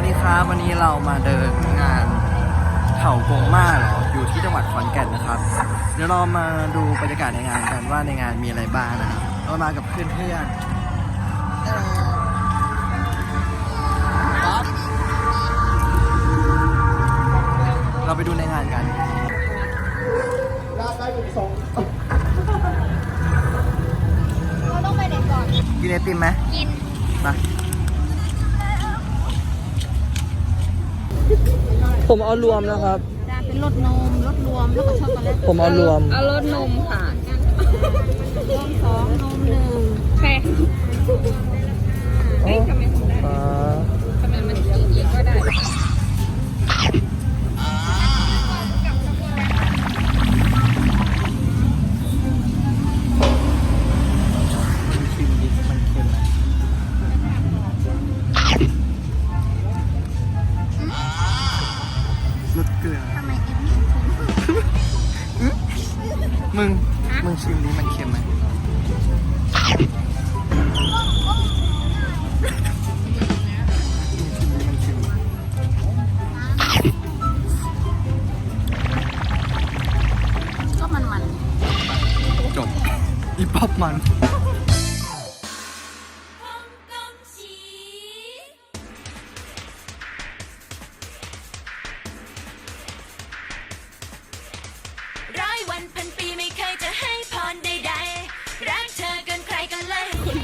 วัสดีครับ วันนี้เรามาเดินงานเขากงมาเหรออยู่ที่จังหวัดขอนแก่นนะครับ เดี๋ยวเรามาดูบรรยากาศในงานกันว่าในงานมีอะไรบ้างนะครับเรามากับเพื่อนเพื่อนๆป๊อปเราไปดูในงานกันเราต้องไปไหนก่อนกินไอติมไหมกินมา ผมเอารวมนะครับจะเป็นรสนมรสรวมแล้วก็ช็อกโกแลตผมเอารวม เอารสนมค่ะ รวมสอ ชิมดิมันเค็มไหมมึงชิมดิมันเค็มไหมก็มันมันจบอีป๊อปมัน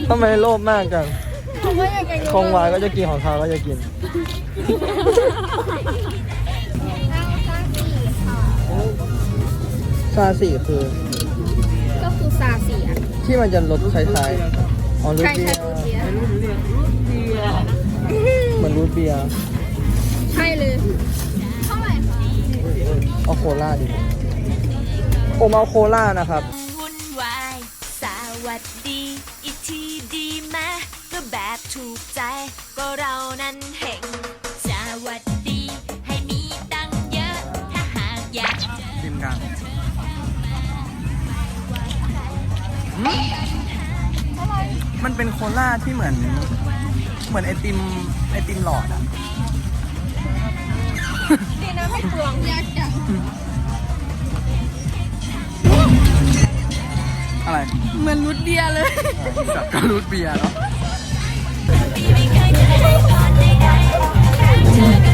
ทำไมโลภมากจังของหวานก็จะกินของคาวก็จะกินซาสีคือ ก็คือซาเสียที่มันจะรสคล้ายๆอ๋อรูทใช่เบียใช่ร์รูเบียร์เหมือนรูทเบียร์ใช่เลยเท่าไหร่คะเอาโคล่าดีกว่าผมเอาโคล่านะครับวุ่นวายสวัสดี เรานั้นเห็งสวัสดีให้มีตังค์เยอะ ถ้าหากอยากชิมกันมันเป็นโคล่าที่เหมือน เหมือนไอติมไอติมหลอดอะดีนะไม่ปวงยากจังอะไรเหมือนรูทเบียร์เลยจับกระรูดเบียร์เนาะปี ไม่เคยจะให้พรใดๆรักเธอกิน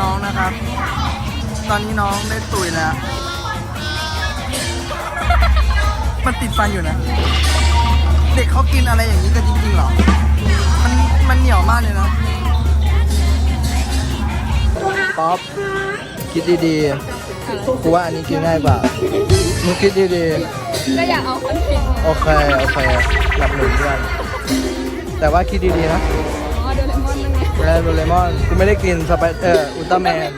น้องนะครับ ตอนนี้น้องได้ตุยแล้ว มันติดฟันอยู่นะ เด็กเขากินอะไรอย่างนี้กันจริงๆเหรอ มันมันเหนียวมากเลยนะ ป๊อป คิดดีๆกูว่าอันนี้กินง่ายกว่ามึงคิดดีก็อยากเอาคอนเทนต์ๆโอเค โอเคหลับหนึ่งเพื่อนแต่ว่าคิดดีๆนะ แรดโดเรมอนกูไม่ได้กินสไปเอออุลตร้าแมน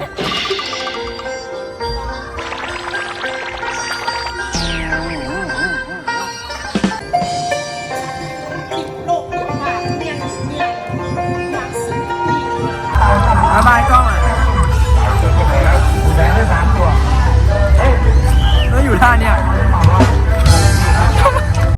บายบกล้องอะแบงค์ไสามตัวเฮ้ยแล้วอยู่ท่าเนี่ย